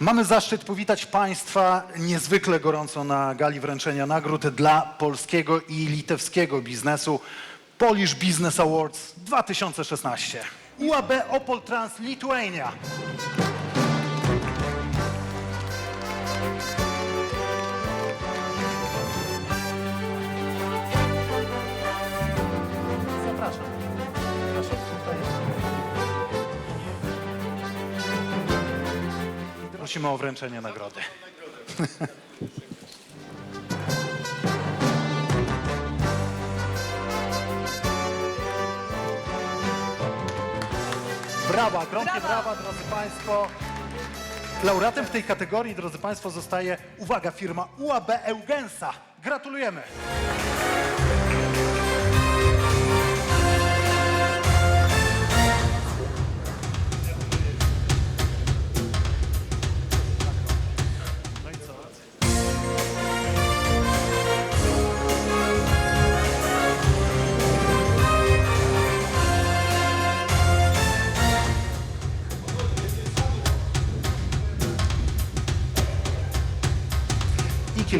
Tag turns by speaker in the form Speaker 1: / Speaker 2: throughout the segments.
Speaker 1: Mamy zaszczyt powitać Państwa niezwykle gorąco na gali wręczenia nagród dla polskiego i litewskiego biznesu Polish Business Awards 2016. UAB Opol Trans Lithuania. Prosimy o wręczenie nagrody. Brawa, gromkie brawa, drodzy Państwo. Laureatem w tej kategorii, drodzy Państwo, zostaje, uwaga, firma UAB Eugensa. Gratulujemy.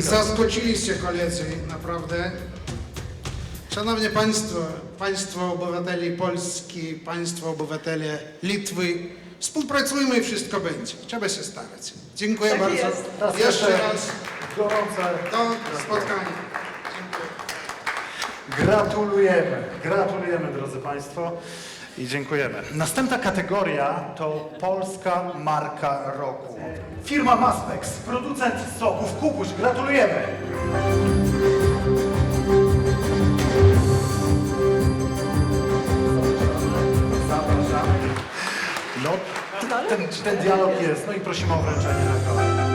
Speaker 2: Zaskoczyliście koledzy, naprawdę. Szanowni Państwo, Państwo obywateli Polski, Państwo obywatele Litwy, współpracujmy i wszystko będzie. Trzeba się starać. Dziękuję
Speaker 3: Tak
Speaker 2: bardzo.
Speaker 3: jest.
Speaker 1: Raz
Speaker 2: Jeszcze raz
Speaker 1: gorące
Speaker 2: do spotkania.
Speaker 1: Gratulujemy, gratulujemy drodzy Państwo i dziękujemy. Następna kategoria to Polska Marka Roku. Firma Maspex, producent soków Kubuś, gratulujemy. No, ten, ten dialog jest, no i prosimy o wręczenie nagrody.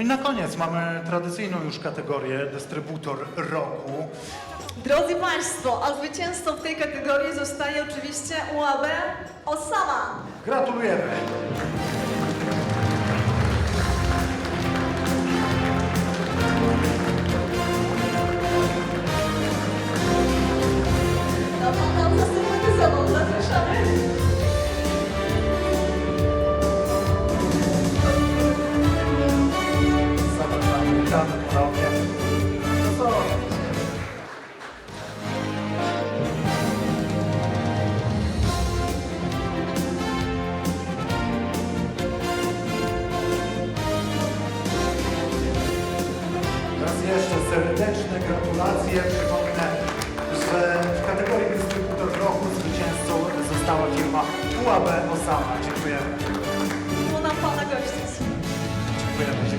Speaker 1: No i na koniec mamy tradycyjną już kategorię dystrybutor roku.
Speaker 3: Drodzy Państwo, a zwycięzcą w tej kategorii zostaje oczywiście UAB Osama.
Speaker 1: Gratulujemy. Raz jeszcze serdeczne gratulacje. Przypomnę, że w kategorii dystrybutor roku zwycięzcą została firma UAB Osama. Dziękujemy.
Speaker 3: Było nam Pana gościć.
Speaker 1: Dziękujemy,